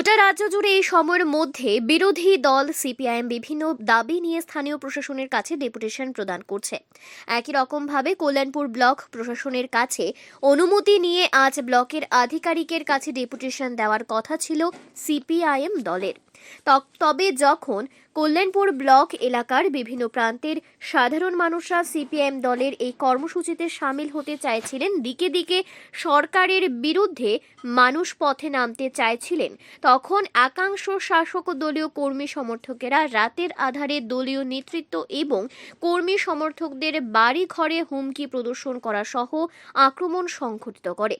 গোটা রাজ্য জুড়ে এই সময়ের মধ্যে বিরোধী দল সিপিআইএম বিভিন্ন দাবি নিয়ে স্থানীয় প্রশাসনের কাছে ডেপুটেশন প্রদান করছে। একই রকমভাবে কল্যাণপুর ব্লক প্রশাসনের কাছে অনুমতি নিয়ে আজ ব্লকের আধিকারিকের কাছে ডেপুটেশন দেওয়ার কথা ছিল সিপিআইএম দলের। তবে যখন কল্যাণপুর ব্লক এলাকার বিভিন্ন প্রান্তের সাধারণ মানুষরা সিপিএম দলের এই কর্মসূচিতে সামিল হতে চাইছিলেন, দিকে দিকে সরকারের বিরুদ্ধে মানুষ পথে নামতে চাইছিলেন, তখন একাংশ শাসক দলীয় কর্মী সমর্থকেরা রাতের আধারে দলীয় নেতৃত্ব এবং কর্মী সমর্থকদের বাড়ি ঘরে হুমকি প্রদর্শন করা সহ আক্রমণ সংঘটিত করে।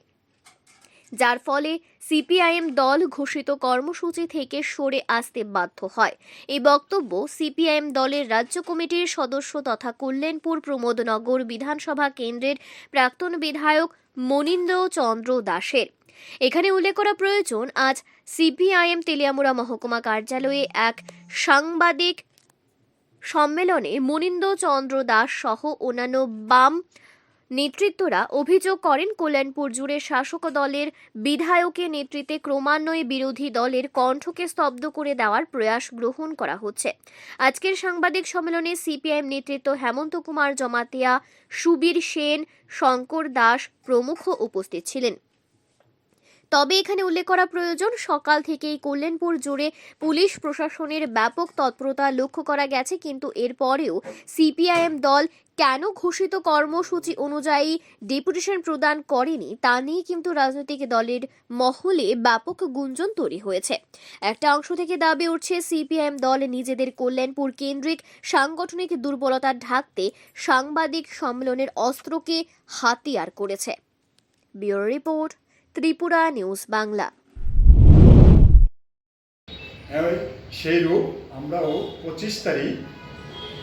যার ফলে সিপিআইএম দল ঘোষিত কর্মসূচি থেকে সরে আসতে বাধ্য হয়। এই বক্তব্য সিপিআইএম দলের রাজ্য কমিটির সদস্য তথা কল্যাণপুর প্রমোদনগর বিধানসভা কেন্দ্রের প্রাক্তন বিধায়ক মনীন্দ্র চন্দ্র দাসের। এখানে উল্লেখ করা প্রয়োজন, আজ সিপিআইএম তেলিয়ামুড়া মহকুমা কার্যালয়ে এক সাংবাদিক সম্মেলনে মনীন্দ্র চন্দ্র দাস সহ অন্যান্য বাম নেতৃত্বরা অভিযোগ করেন, কল্যাণপুর জুড়ে শাসক দলের বিধায়কের নেতৃত্বে ক্রমান্বয়ে বিরোধী দলের কণ্ঠকে স্তব্ধ করে দেওয়ার প্রয়াস গ্রহণ করা হচ্ছে। আজকের সাংবাদিক সম্মেলনে সিপিআইএম নেতৃত্ব হেমন্ত কুমার জমাতিয়া, সুবীর সেন, শঙ্কর দাস প্রমুখ উপস্থিত ছিলেন। তবে এখানে উল্লেখ করা প্রয়োজন, সকাল থেকেই কল্যাণপুর জুড়ে পুলিশ প্রশাসনের ব্যাপক তৎপরতা লক্ষ্য করা গেছে, কিন্তু এরপরেও সিপিআইএম দল কেন ঘোষিত কর্মসূচি অনুযায়ী ডেপুটেশন প্রদান করেনি তা নিয়ে কিন্তু রাজনৈতিক দলের মহলে ব্যাপক গুঞ্জন তৈরি হয়েছে। একটা অংশ থেকে দাবি উঠছে সিপিআইএম দল নিজেদের কল্যাণপুর কেন্দ্রিক সাংগঠনিক দুর্বলতা ঢাকতে সাংবাদিক সম্মেলনের অস্ত্রকে হাতিয়ার করেছে। Bureau report Tripura news Bangla. হ্যাঁ, সেই রূপ আমরাও পঁচিশ তারিখ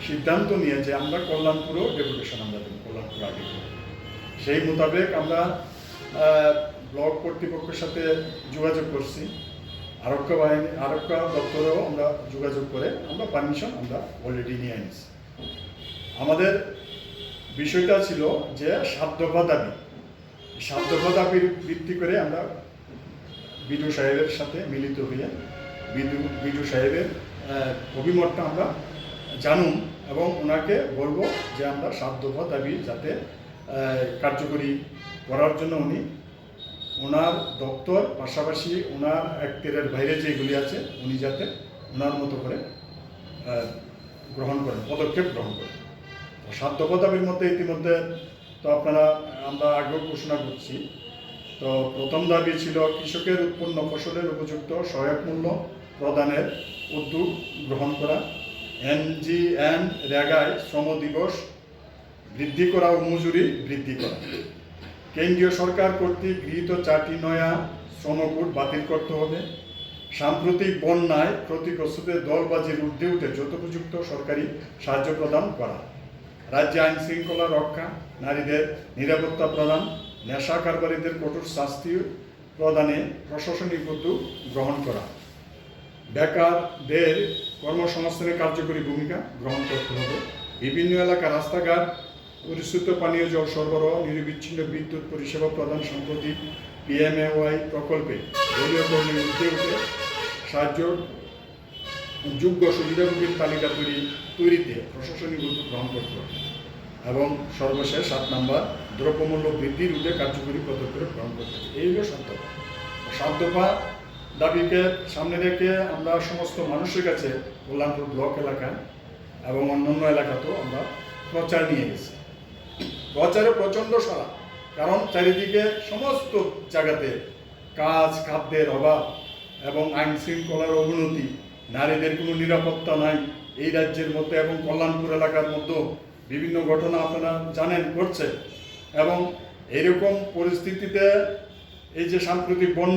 সিদ্ধান্ত নিয়ে যে আমরা কল্যাণপুরও ডেপুটেশন আমরা দেবো, কল্যাণপুর আগে সেই মোতাবেক আমরা ব্লক কর্তৃপক্ষের সাথে যোগাযোগ করছি। আরক্ষা বাহিনী, আরক্ষা দপ্তরেও আমরা যোগাযোগ করে আমরা পারমিশন আমরা অলরেডি নিয়ে আনিছি আমাদের বিষয়টা ছিল যে সাত দফা দাবি। সাত দফা দাবির ভিত্তি করে আমরা বিডু সাহেবের সাথে মিলিত হয়ে বিডু বিডু সাহেবের অভিমতটা আমরা জানুন এবং ওনাকে বলব যে আমরা দফা দাবি যাতে কার্যকরী করার জন্য উনি, ওনার দপ্তর পাশাপাশি ওনার এক্টের বাইরে যেগুলি আছে, উনি যাতে ওনার মতো করে গ্রহণ করেন, পদক্ষেপ গ্রহণ করেন। দফা দাবির মধ্যে ইতিমধ্যে তো আপনারা, আমরা আগেও ঘোষণা করছি। তো প্রথম দাবি ছিল কৃষকের উৎপন্ন ফসলের উপযুক্ত সহায়ক মূল্য প্রদানের উদ্যোগ গ্রহণ করা। এনজিএন রেগায় শ্রম দিবস বৃদ্ধি করা ও মজুরি বৃদ্ধি করা। কেন্দ্রীয় সরকার কর্তৃক গৃহীত চারটি নয়া শ্রমকোড বাতিল করতে হবে। সাম্প্রতিক বন্যায় ক্ষতিগ্রস্তদের দলবাজির ঊর্ধ্বে উঠে যথোপযুক্ত সরকারি সাহায্য প্রদান করা। রাজ্যে আইন শৃঙ্খলা রক্ষা, নারীদের নিরাপত্তা প্রদান, নেশা কারবারিদের কঠোর শাস্তি প্রদানে প্রশাসনিক উদ্যোগ গ্রহণ করা। বেকারদের কর্মসংস্থানে কার্যকরী ভূমিকা গ্রহণ করতে হবে। বিভিন্ন এলাকা রাস্তাঘাট পরিশ্রুত পানীয় জল সরবরাহ, নিরবিচ্ছিন্ন বিদ্যুৎ পরিষেবা প্রদান সম্প্রতি পিএমএওয়াই প্রকল্পে দলীয় কর্মীর উঠে উঠে সাহায্য যোগ্য সুবিধাভোগীর তালিকা তৈরি, তৈরিতে প্রশাসনিক উদ্যোগ গ্রহণ করতে হবে। এবং সর্বশেষ সাত নাম্বার, দ্রব্যমূল্য বৃদ্ধি রুটে কার্যকরী পদক্ষেপ গ্রহণ করতে হবে। এই হলো সাত দফা দাবিকে সামনে রেখে আমরা সমস্ত মানুষের কাছে কল্যাণপুর ব্লক এলাকা এবং অন্যান্য এলাকাতেও আমরা প্রচার নিয়ে গেছি। প্রচারে প্রচণ্ড সারা কারণ চারিদিকে সমস্ত জায়গাতে কাজ, খাদ্যের অভাব এবং আইন শৃঙ্খলার অবনতি, নারীদের কোনো নিরাপত্তা নাই এই রাজ্যের মধ্যে এবং কল্যাণপুর এলাকার মধ্যেও বিভিন্ন ঘটনা আপনারা জানেন, ঘটছে। এবং এরকম পরিস্থিতিতে এই যে সাম্প্রতিক বন্যা